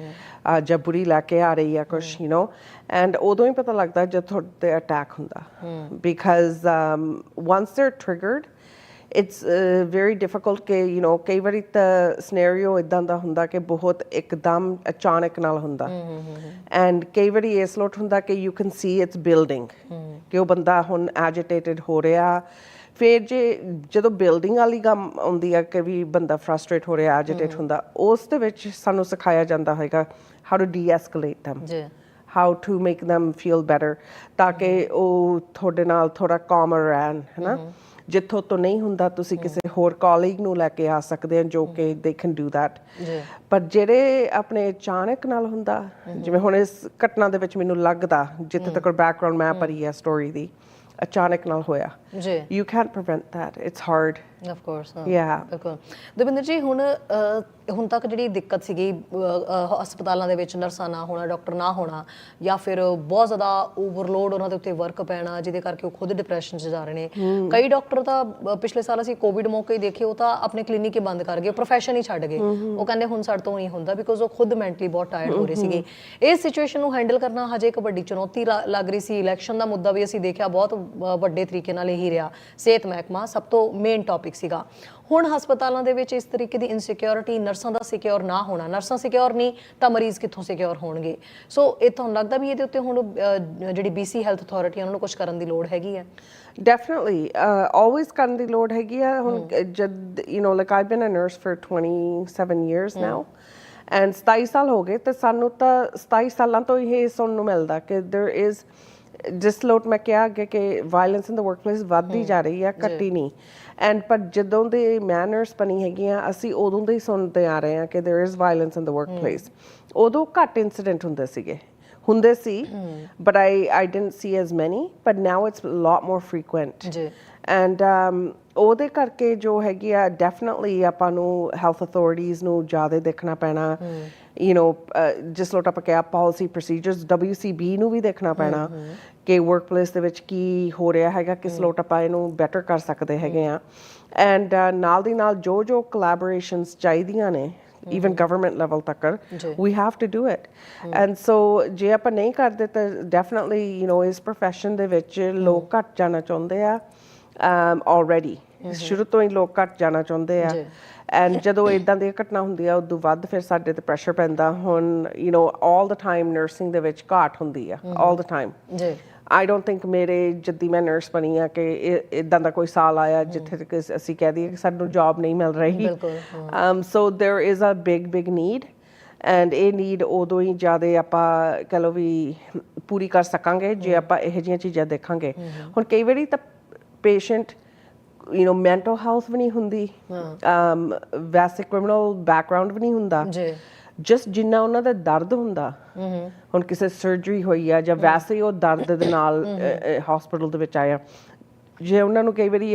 ਜਾਂ ਬੁਰੀ ਲੈ ਕੇ ਆ ਰਹੀ ਆ ਕੁਝ ਯੂ نو ਐਂਡ ਉਦੋਂ ਹੀ ਪਤਾ ਲੱਗਦਾ ਜਦ ਤੁਹਾਡੇ ਅਟੈਕ ਹੁੰਦਾ। Because once they triggered it's very difficult ਕਿ ਯੂ نو ਕਈ ਵਾਰੀ ਤਾਂ ਸਿਨੈਰੀਓ ਇਦਾਂ ਦਾ ਹੁੰਦਾ ਕਿ ਬਹੁਤ ਇੱਕਦਮ ਅਚਾਨਕ ਨਾਲ ਹੁੰਦਾ। ਐਂਡ ਕਈ ਵਾਰੀ ਇਸ ਲੋਟ ਹੁੰਦਾ ਕਿ you can see it's building ਕਿ ਉਹ ਬੰਦਾ ਹੁਣ ਐਜੀਟੇਟਿਡ ਹੋ ਰਿਹਾ। ਫਿਰ ਜੇ ਜਦੋਂ ਬਿਲਡਿੰਗ ਵਾਲੀ ਕੰਮ ਆਉਂਦੀ ਆ ਕਿ ਵੀ ਬੰਦਾ ਫਰਸਟ੍ਰੇਟ ਹੋ ਰਿਹਾ ਐਜੀਟੇਟ ਹੁੰਦਾ ਉਸ ਦੇ ਵਿੱਚ ਸਾਨੂੰ ਸਿਖਾਇਆ ਜਾਂਦਾ ਹੋਏਗਾ ਹਾਊ ਟੂ ਡੀ-ਐਸਕੇਲੇਟ them ਜੀ। How to make them feel better ਤਾਂ ਕਿ ਉਹ ਤੁਹਾਡੇ ਨਾਲ ਥੋੜਾ ਕਾਮਰ ਰਹਿਣ ਹੈਨਾ ਜਿੱਥੋਂ ਤੋਂ ਨਹੀਂ ਹੁੰਦਾ ਤੁਸੀਂ ਕਿਸੇ ਹੋਰ ਕਾਲੀਗ ਨੂੰ ਲੈ ਕੇ ਆ ਸਕਦੇ ਹੋ ਜੋ ਕਿ ਦੇ ਕੈਨ ਡੂ ਥੈਟ ਪਰ ਜਿਹੜੇ ਆਪਣੇ ਅਚਾਨਕ ਨਾਲ ਹੁੰਦਾ ਜਿਵੇਂ ਹੁਣ ਇਸ ਘਟਨਾ ਦੇ ਵਿੱਚ ਮੈਨੂੰ ਲੱਗਦਾ ਜਿੱਥੇ ਤੱਕ ਬੈਕਗ੍ਰਾਉਂਡ ਮੈਂ ਪੜ੍ਹੀ ਹੈ ਸਟੋਰੀ ਦੀ ਅਚਾਨਕ ਨਾਲ ਹੋਇਆ। ਜੀ। You can't prevent that it's hard of course Yeah. ਬਿਲਕੁਲ। ਦਵਿੰਦਰ ਜੀ ਹੁਣ ਹੁਣ ਤੱਕ ਜਿਹੜੀ ਦਿੱਕਤ ਸੀਗੀ ਹਸਪਤਾਲਾਂ ਦੇ ਵਿੱਚ ਨਰਸਾਂ ਨਾ ਹੋਣਾ ਡਾਕਟਰ ਨਾ ਹੋਣਾ ਜਾਂ ਫਿਰ ਬਹੁਤ ਜ਼ਿਆਦਾ ਓਵਰਲੋਡ ਉਹਨਾਂ ਦੇ ਉੱਤੇ ਵਰਕ ਪੈਣਾ ਜਿਹਦੇ ਕਰਕੇ ਉਹ ਖੁਦ ਡਿਪਰੈਸ਼ਨ 'ਚ ਜਾ ਰਹੇ ਨੇ। ਕਈ ਡਾਕਟਰ ਤਾਂ ਪਿਛਲੇ ਸਾਲ ਅਸੀਂ ਕੋਵਿਡ ਮੌਕੇ ਹੀ ਦੇਖੇ ਉਹ ਤਾਂ ਆਪਣੇ ਕਲੀਨਿਕ ਹੀ ਬੰਦ ਕਰ ਗਏ ਪ੍ਰੋਫੈਸ਼ਨ ਹੀ ਛੱਡ ਗਏ। ਉਹ ਕਹਿੰਦੇ ਹੁਣ ਸਾਡੇ ਤੋਂ ਨਹੀਂ ਹੁੰਦਾ ਬਿਕੋਜ਼ ਉਹ ਖੁਦ ਮੈਂਟਲੀ ਬਹੁਤ ਟਾਇਰਡ ਹੋ ਰਹੇ ਸੀਗੇ। ਇਸ ਸਿਚੁਏਸ਼ਨ ਨੂੰ ਹੈਂਡਲ ਕਰਨਾ ਹਜੇ ਇੱਕ ਵੱਡੀ ਚੁਣੌਤੀ ਲੱਗ ਰਹੀ ਸੀ। ਇਲੈਕਸ਼ਨ ਦਾ ਮੁੱਦਾ ਵੀ ਅਸੀਂ ਦੇਖਿਆ ਬਹੁਤ ਵੱਡੇ ਤਰੀਕੇ ਨਾਲ ਇਹੀ ਰਿਹਾ। ਸਿਹਤ ਮਹਿਕਮਾ ਸਭ ਤੋਂ ਮੇਨ ਟੌਪਿਕ ਟਾਪਿਕ ਸੀਗਾ। ਹੁਣ ਹਸਪਤਾਲਾਂ ਦੇ ਵਿੱਚ ਇਸ ਤਰੀਕੇ ਦੀ ਇਨਸਿਕਿਉਰਿਟੀ ਨਰਸਾਂ ਦਾ ਸਿਕਿਉਰ ਨਾ ਹੋਣਾ। ਨਰਸਾਂ ਸਿਕਿਉਰ ਨਹੀਂ ਤਾਂ ਮਰੀਜ਼ ਕਿੱਥੋਂ ਸਿਕਿਉਰ ਹੋਣਗੇ? ਸੋ ਇਹ ਤੁਹਾਨੂੰ ਲੱਗਦਾ ਵੀ ਇਹਦੇ ਉੱਤੇ ਹੁਣ ਜਿਹੜੀ BC ਹੈਲਥ ਅਥਾਰਟੀ ਉਹਨਾਂ ਨੂੰ ਕੁਝ ਕਰਨ ਦੀ ਲੋੜ ਹੈਗੀ ਹੈ? ਡੈਫੀਨਿਟਲੀ ਆਲਵੇਸ ਕਰਨ ਦੀ ਲੋੜ ਹੈਗੀ ਆ ਹੁਣ ਜਦ you know like I've been a nurse for 27 years now and 27 ਸਾਲ ਹੋ ਗਏ ਤੇ ਸਾਨੂੰ ਤਾਂ 27 ਸਾਲਾਂ ਤੋਂ ਇਹ ਸੁਣਨ ਨੂੰ ਮਿਲਦਾ ਕਿ देयर ਇਜ਼ ਜਿਸ ਲੋਟ ਮੈਂ ਕਿਹਾ ਕਿ ਵਾਇਲੈਂਸ ਇਨ ਦ ਵਰਕਪਲੇਸ ਵੱਧਦੀ ਜਾ ਰਹੀ ਹੈ ਘਟੀ ਨਹੀਂ। ਐਂਡ ਪਰ ਜਦੋਂ ਦੇ ਮੈਨਰਸ ਬਣੀ ਹੈਗੀਆਂ ਅਸੀਂ ਉਦੋਂ ਦੇ ਹੀ ਸੁਣਦੇ ਆ ਰਹੇ ਹਾਂ ਕਿ there is violence in the workplace ਉਦੋਂ ਘੱਟ ਇਨਸੀਡੈਂਟ ਹੁੰਦੇ ਸੀਗੇ। ਹੁੰਦੇ ਸੀ I I didn't see as many but now it's a lot more frequent ਜੀ। ਐਂਡ ਉਹਦੇ ਕਰਕੇ ਜੋ ਹੈਗੀ ਆ ਡੈਫੀਨਿਟਲੀ ਆਪਾਂ ਨੂੰ ਹੈਲਥ ਅਥਾਰਟੀਜ਼ ਨੂੰ ਜ਼ਿਆਦਾ ਦੇਖਣਾ ਪੈਣਾ। ਯੂ نو ਜਿਸ ਲੋਟ ਆਪਾਂ ਕਿਹਾ ਪਾਲਿਸੀ ਪ੍ਰੋਸੀਜਰਸ WCB ਨੂੰ ਵੀ ਦੇਖਣਾ ਪੈਣਾ। ਕਿ ਵਰਕਪਲੇਸ ਦੇ ਵਿੱਚ ਕੀ ਹੋ ਰਿਹਾ ਹੈਗਾ ਕਿਸ ਲੋਟ ਆਪਾਂ ਇਹਨੂੰ ਬੈਟਰ ਕਰ ਸਕਦੇ ਹੈਗੇ ਆ ਐਂਡ ਨਾਲ ਦੀ ਨਾਲ ਜੋ ਜੋ ਕੋਲੈਬੋਰੇਸ਼ਨਸ ਚਾਹੀਦੀਆਂ ਨੇ even government level ਤੱਕ ਜੀ। we have to do it. and so ਜੇ ਆਪਾਂ ਨਹੀਂ ਕਰਦੇ ਤਾਂ definitely you know ਇਸ profession ਦੇ ਵਿੱਚ ਲੋਕ ਘੱਟ ਜਾਣਾ ਚਾਹੁੰਦੇ ਆ um already ਸ਼ੁਰੂ ਤੋਂ ਹੀ ਲੋਕ ਘੱਟ ਜਾਣਾ ਚਾਹੁੰਦੇ ਆ। ਐਂਡ ਜਦੋਂ ਇਦਾਂ ਦੀ ਘਟਨਾ ਹੁੰਦੀ ਆ ਉਦੋਂ ਵੱਧ ਫਿਰ ਸਾਡੇ ਤੇ ਪ੍ਰੈਸ਼ਰ ਪੈਂਦਾ। ਹੁਣ you know all the time nursing ਦੇ ਵਿੱਚ ਘਾਟ ਹੁੰਦੀ ਆ। all the time ਜੀ। ਆਈ ਡੋਨਟ ਥਿੰਕ ਮੇਰੇ ਜੱਦੀ ਮੈਂ ਨਰਸ ਬਣੀ ਆ ਕਿ ਇਦਾਂ ਦਾ ਕੋਈ ਸਾਲ ਆਇਆ ਜਿੱਥੇ ਤੱਕ ਅਸੀਂ ਕਹਿ ਦਈਏ ਕਿ ਸਾਨੂੰ ਜੌਬ ਨਹੀਂ ਮਿਲ ਰਹੀ। um so there is a big big need and ਇਹ ਨੀਡ ਉਦੋਂ ਹੀ ਜ਼ਿਆਦਾ ਆਪਾਂ ਕਹ ਲਓ ਵੀ ਪੂਰੀ ਕਰ ਸਕਾਂਗੇ ਜੇ ਆਪਾਂ ਇਹੋ ਜਿਹੀਆਂ ਚੀਜ਼ਾਂ ਦੇਖਾਂਗੇ। ਹੁਣ ਕਈ ਵਾਰੀ ਤਾਂ patient you know mental health ਵੀ ਨਹੀਂ ਹੁੰਦੀ। um ਵੈਸੇ ਕ੍ਰਿਮੀਨਲ ਬੈਕਗ੍ਰਾਉਂਡ ਵੀ ਨਹੀਂ ਹੁੰਦਾ। ਜੀ। ਜਸਟ ਜਿੰਨਾ ਉਹਨਾਂ ਦਾ ਦਰਦ ਹੁੰਦਾ ਹੁਣ ਕਿਸੇ ਸਰਜਰੀ ਹੋਈ ਆ ਜਾਂ ਵੈਸੇ ਹੀ ਉਹ ਦਰਦ ਦੇ ਨਾਲ ਹਸਪੀਟਲ ਦੇ ਵਿੱਚ ਆਇਆ ਜੇ ਉਹਨਾਂ ਨੂੰ ਕਈ ਵਾਰੀ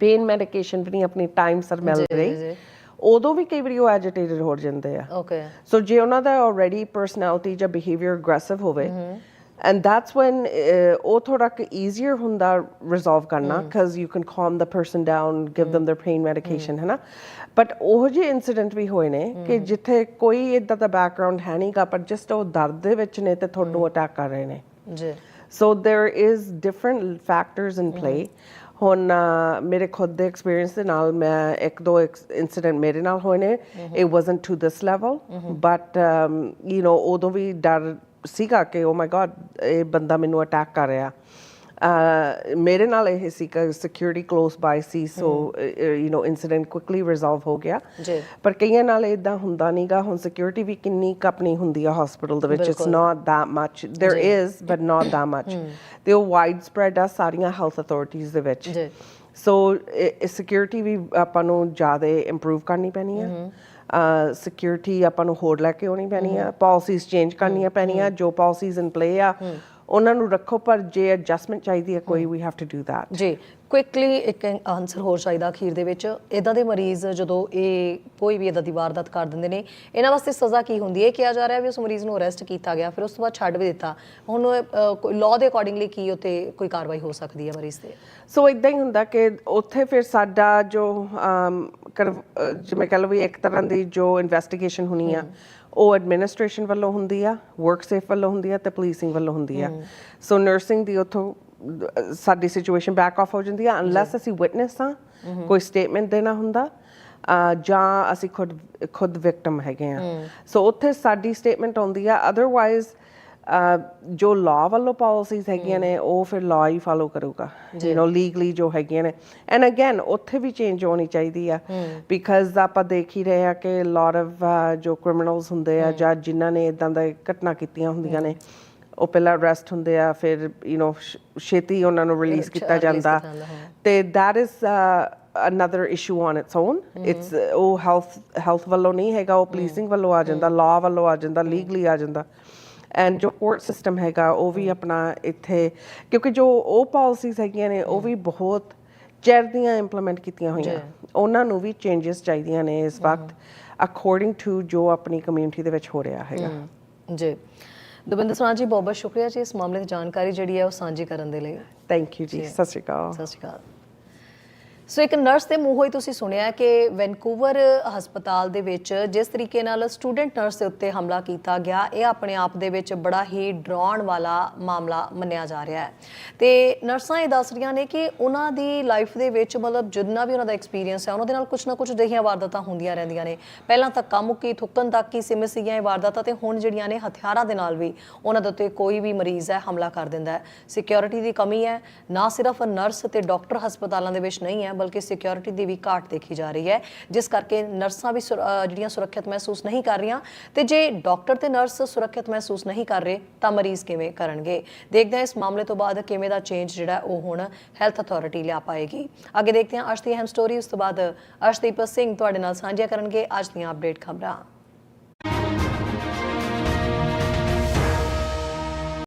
ਪੇਨ ਮੈਡੀਕੇਸ਼ਨ ਵੀ ਨਹੀਂ ਆਪਣੀ ਟਾਈਮ ਸਰ ਮਿਲ ਰਹੀ। ਉਦੋਂ ਵੀ ਕਈ ਵਾਰੀ ਉਹ ਐਜੀਟੇਟਡ ਹੋ ਜਾਂਦੇ ਆ। ਓਕੇ ਸੋ ਜੇ ਉਹਨਾਂ ਦਾ ਆਲਰੇਡੀ ਪਰਸਨੈਲਿਟੀ ਜਾਂ ਬਿਹੇਵੀਅਰ ਅਗਰੈਸਿਵ ਹੋਵੇ ਐਂਡ ਦੈਟਸ ਵੈਨ ਉਹ ਥੋੜਾ ਕਿ ਈਜ਼ੀਅਰ ਹੁੰਦਾ ਰਿਜ਼ੋਲਵ ਕਰਨਾ cuz you can calm the person down give them their pain medication ਹੈ ਨਾ ਬਟ ਉਹ ਜਿਹੇ ਇਨਸੀਡੈਂਟ ਵੀ ਹੋਏ ਨੇ ਕਿ ਜਿੱਥੇ ਕੋਈ ਇਦਾਂ ਦਾ ਬੈਕਗ੍ਰਾਉਂਡ ਹੈ ਨਹੀਂਗਾ ਪਰ ਜਸਟ ਉਹ ਦਰਦ ਦੇ ਵਿੱਚ ਨੇ ਤੇ ਤੁਹਾਨੂੰ ਅਟੈਕ ਕਰ ਰਹੇ ਨੇ। ਜੀ। So there is different factors in play ਹੁਣ ਮੇਰੇ ਖੁਦ ਦੇ ਐਕਸਪੀਰੀਅੰਸ ਦੇ ਨਾਲ ਮੈਂ ਇੱਕ ਦੋ ਇਨਸੀਡੈਂਟ ਮੇਰੇ ਨਾਲ ਹੋਏ ਨੇ। It wasn't to this level but you know ਉਦੋਂ ਵੀ ਡਰ ਸੀਗਾ ਕਿ ਓ ਮਾਈ ਗॉड ਇਹ ਬੰਦਾ ਮੈਨੂੰ ਅਟੈਕ ਕਰ ਰਿਹਾ। ਮੇਰੇ ਨਾਲ ਇਹ ਸੀ ਕਿ security close by C so you know incident quickly resolve ਹੋ ਗਿਆ ਜੀ ਪਰ ਕਈਆਂ ਨਾਲ ਇਦਾਂ ਹੁੰਦਾ ਨਹੀਂਗਾ ਹੁਣ ਸਿਕਿਉਰਿਟੀ ਵੀ ਕਿੰਨੀ ਕੁ ਆਪਣੀ ਹੁੰਦੀ ਆ ਹਸਪੀਟਲ ਦੇ ਵਿੱਚ it's not that much there is but not that much ਤੇ ਉਹ ਵਾਈਡ ਸਪਰੈਡ ਆ ਸਾਰੀਆਂ ਹੈਲਥ ਅਥਾਰਟੀਆਂ ਦੇ ਵਿੱਚ ਜੀ ਸੋ ਸਿਕਿਉਰਿਟੀ ਵੀ ਆਪਾਂ ਨੂੰ ਜ਼ਿਆਦਾ ਇੰਪਰੂਵ ਕਰਨੀ ਪੈਣੀ ਆ ਸਿਕਿਉਰਿਟੀ ਆਪਾਂ ਨੂੰ ਹੋਰ ਲੈ ਕੇ ਆਉਣੀ ਪੈਣੀ ਆ ਪਾਲਿਸੀਜ਼ ਚੇਂਜ ਕਰਨੀਆਂ ਪੈਣੀਆਂ ਜੋ ਪਾਲਿਸੀਜ਼ ਇਨ ਪਲੇ ਆ ਉਹਨਾਂ ਨੂੰ ਰੱਖੋ ਪਰ ਜੇ ਐਡਜਸਟਮੈਂਟ ਚਾਹੀਦੀ ਹੈ ਕੋਈ ਵੀ ਹੈਵ ਟੂ ਡੂ that. ਜੀ ਕੁਇਕਲੀ ਇੱਕ ਆਨਸਰ ਹੋਰ ਚਾਹੀਦਾ ਅਖੀਰ ਦੇ ਵਿੱਚ। ਇਦਾਂ ਦੇ ਮਰੀਜ਼ ਜਦੋਂ ਇਹ ਕੋਈ ਵੀ ਇਦਾਂ ਦੀ ਵਾਰਦਾਤ ਕਰ ਦਿੰਦੇ ਨੇ ਇਹਨਾਂ ਵਾਸਤੇ ਸਜ਼ਾ ਕੀ ਹੁੰਦੀ ਹੈ? ਕਿਹਾ ਜਾ ਰਿਹਾ ਵੀ ਉਸ ਮਰੀਜ਼ ਨੂੰ ਅਰੈਸਟ ਕੀਤਾ ਗਿਆ ਫਿਰ ਉਸ ਤੋਂ ਬਾਅਦ ਛੱਡ ਵੀ ਦਿੱਤਾ। ਹੁਣ ਲਾਅ ਦੇ ਅਕੋਰਡਿੰਗਲੀ ਕੀ ਉਤੇ ਕੋਈ ਕਾਰਵਾਈ ਹੋ ਸਕਦੀ ਹੈ ਮਰੀਜ਼ ਤੇ? ਸੋ ਇਦਾਂ ਹੀ ਹੁੰਦਾ ਕਿ ਉੱਥੇ ਫਿਰ ਸਾਡਾ ਜੋ ਜਿਵੇਂ ਕਹ ਲਓ ਵੀ ਇੱਕ ਤਰ੍ਹਾਂ ਦੀ ਜੋ ਇਨਵੈਸਟੀਗੇਸ਼ਨ ਹੋਣੀ ਆ ਉਹ ਐਡਮਿਨਿਸਟ੍ਰੇਸ਼ਨ ਵੱਲੋਂ ਹੁੰਦੀ ਆ ਵਰਕ ਸੇਫ ਵੱਲੋਂ ਹੁੰਦੀ ਆ ਤੇ ਪੁਲਿਸਿੰਗ ਵੱਲੋਂ ਹੁੰਦੀ ਆ। ਸੋ ਨਰਸਿੰਗ ਦੀ ਉਥੋਂ ਸਾਡੀ ਸਿਚੁਏਸ਼ਨ ਬੈਕ ਆਫ ਹੋ ਜਾਂਦੀ ਆ ਅਨਲੈਸ ਅਸੀਂ ਵਿਟਨੈਸ ਆ ਕੋਈ ਸਟੇਟਮੈਂਟ ਦੇਣਾ ਹੁੰਦਾ ਜਾਂ ਅਸੀਂ ਖੁਦ ਖੁਦ ਵਿਕਟਮ ਹੈਗੇ ਆ। ਸੋ ਉੱਥੇ ਸਾਡੀ ਸਟੇਟਮੈਂਟ ਆਉਂਦੀ ਆ ਅਦਰਵਾਈਜ਼ ਜੋ ਲਾਅ ਵੱਲੋਂ ਪਾਲਿਸੀਜ਼ ਹੈਗੀਆਂ ਨੇ ਉਹ ਫਿਰ ਲਾਅ ਹੀ ਫਾਲੋ ਕਰੂਗਾ ਯੂ نو ਲੀਗਲੀ ਜੋ ਹੈਗੀਆਂ ਨੇ ਐਂਡ ਅਗੇਨ ਉੱਥੇ ਵੀ ਚੇਂਜ ਹੋਣੀ ਚਾਹੀਦੀ ਆ ਬਿਕਾਜ਼ ਆਪਾਂ ਦੇਖ ਹੀ ਰਹੇ ਆ ਕਿ ਲੋਟ ਆਫ ਜੋ ਕ੍ਰਿਮੀਨਲਸ ਹੁੰਦੇ ਆ ਜਾਂ ਜਿਨ੍ਹਾਂ ਨੇ ਇਦਾਂ ਦਾ ਘਟਨਾ ਕੀਤੀਆਂ ਹੁੰਦੀਆਂ ਨੇ ਉਹ ਪਹਿਲਾਂ ਅਰੈਸਟ ਹੁੰਦੇ ਆ ਫਿਰ ਯੂ نو ਛੇਤੀ ਉਹਨਾਂ ਨੂੰ ਰਿਲੀਜ਼ ਕੀਤਾ release ਜਾਂਦਾ ਕੀਤਾ ਜਾਂਦਾ, ਹਾਂ। ਤੇ that is uh, another issue on its own it's uh, ਉਹ health health ਵੱਲੋਂ ਨਹੀਂ ਹੈਗਾ ਉਹ policing ਵੱਲੋਂ ਆ ਜਾਂਦਾ law ਵੱਲੋਂ ਆ ਜਾਂਦਾ legally ਆ ਜਾਂਦਾ ਐਂਡ ਜੋ ਕੋਰਟ ਸਿਸਟਮ ਹੈਗਾ ਉਹ ਵੀ ਆਪਣਾ ਇੱਥੇ ਕਿਉਂਕਿ ਜੋ ਉਹ ਪਾਲਿਸੀਜ਼ ਹੈਗੀਆਂ ਨੇ ਉਹ ਵੀ ਬਹੁਤ ਚਿਰ ਦੀਆਂ ਇੰਪਲੀਮੈਂਟ ਕੀਤੀਆਂ ਹੋਈਆਂ। ਉਹਨਾਂ ਨੂੰ ਵੀ ਚੇਂਜਸ ਚਾਹੀਦੀਆਂ ਨੇ ਇਸ ਵਕਤ ਅਕੋਰਡਿੰਗ ਟੂ ਜੋ ਆਪਣੀ ਕਮਿਊਨਿਟੀ ਦੇ ਵਿੱਚ ਹੋ ਰਿਹਾ ਹੈਗਾ। ਜੀ। ਦਵਿੰਦਰ ਸਰਾਂ ਜੀ ਬਹੁਤ ਬਹੁਤ ਸ਼ੁਕਰੀਆ ਜੀ ਇਸ ਮਾਮਲੇ ਦੀ ਜਾਣਕਾਰੀ ਜਿਹੜੀ ਹੈ ਉਹ ਸਾਂਝੀ ਕਰਨ ਦੇ ਲਈ। ਥੈਂਕ ਯੂ ਜੀ। ਸਤਿ ਸ਼੍ਰੀ ਅਕਾਲ। ਸਤਿ ਸ਼੍ਰੀ ਅਕਾਲ। ਸੋ ਇੱਕ ਨਰਸ ਦੇ ਮੂੰਹੋਂ ਹੀ ਤੁਸੀਂ ਸੁਣਿਆ ਕਿ ਵੈਨਕੂਵਰ ਹਸਪਤਾਲ ਦੇ ਵਿੱਚ ਜਿਸ ਤਰੀਕੇ ਨਾਲ ਸਟੂਡੈਂਟ ਨਰਸ ਦੇ ਉੱਤੇ ਹਮਲਾ ਕੀਤਾ ਗਿਆ ਇਹ ਆਪਣੇ ਆਪ ਦੇ ਵਿੱਚ ਬੜਾ ਹੀ ਡਰਾਉਣ ਵਾਲਾ ਮਾਮਲਾ ਮੰਨਿਆ ਜਾ ਰਿਹਾ ਹੈ ਤੇ ਨਰਸਾਂ ਇਹ ਦੱਸ ਰਹੀਆਂ ਨੇ ਕਿ ਉਹਨਾਂ ਦੀ ਲਾਈਫ ਦੇ ਵਿੱਚ ਮਤਲਬ ਜਿੰਨਾ ਵੀ ਉਹਨਾਂ ਦਾ ਐਕਸਪੀਰੀਅੰਸ ਹੈ ਉਹਨਾਂ ਦੇ ਨਾਲ ਕੁਝ ਨਾ ਕੁਝ ਅਜਿਹੀਆਂ ਵਾਰਦਾਤਾਂ ਹੁੰਦੀਆਂ ਰਹਿੰਦੀਆਂ ਨੇ ਪਹਿਲਾਂ ਤਾਂ ਕਾਮੁਕੀ ਥੁੱਕਣ ਤੱਕ ਹੀ ਸੀਮਿਤ ਸੀਗੀਆਂ ਇਹ ਵਾਰਦਾਤਾਂ ਤੇ ਹੁਣ ਜਿਹੜੀਆਂ ਨੇ ਹਥਿਆਰਾਂ ਦੇ ਨਾਲ ਵੀ ਉਹਨਾਂ ਦੇ ਉੱਤੇ ਕੋਈ ਵੀ ਮਰੀਜ਼ ਹੈ, ਹਮਲਾ ਕਰ ਦਿੰਦਾ ਹੈ। ਸਿਕਿਉਰਿਟੀ ਦੀ ਕਮੀ ਹੈ, ਨਾ ਸਿਰਫ ਨਰਸ ਤੇ ਡਾਕਟਰ ਹਸਪਤਾਲਾਂ ਦੇ ਵਿੱਚ ਨਹੀਂ ਹੈ ਬਲਕਿ ਸਿਕਿਉਰਿਟੀ ਦੀ ਵੀ ਘਾਟ ਦੇਖੀ ਜਾ ਰਹੀ ਹੈ। ਜਿਸ ਕਰਕੇ ਨਰਸਾਂ ਵੀ ਜਿਹੜੀਆਂ ਸੁਰੱਖਿਅਤ ਮਹਿਸੂਸ ਨਹੀਂ ਕਰ ਰਹੀਆਂ ਤੇ ਜੇ ਡਾਕਟਰ ਤੇ ਨਰਸ ਸੁਰੱਖਿਅਤ ਮਹਿਸੂਸ ਨਹੀਂ ਕਰ ਰਹੇ, ਤਾਂ ਮਰੀਜ਼ ਕਿਵੇਂ ਕਰਨਗੇ? ਦੇਖਦੇ ਹਾਂ ਇਸ ਮਾਮਲੇ ਤੋਂ ਬਾਅਦ ਕਿਵੇਂ ਦਾ ਚੇਂਜ ਜਿਹੜਾ ਉਹ ਹੁਣ ਹੈਲਥ ਅਥਾਰਟੀ ਲਿਆ ਪਾਏਗੀ। ਅੱਗੇ ਦੇਖਦੇ ਹਾਂ ਅੱਜ ਦੀ ਅਹਿਮ ਸਟੋਰੀ ਉਸ ਤੋਂ ਬਾਅਦ ਅਰਸ਼ਦੀਪ ਸਿੰਘ ਤੁਹਾਡੇ ਨਾਲ ਸਾਂਝਾ ਕਰਨਗੇ। ਅੱਜ ਦੀਆਂ ਅਪਡੇਟ ਖਬਰਾਂ।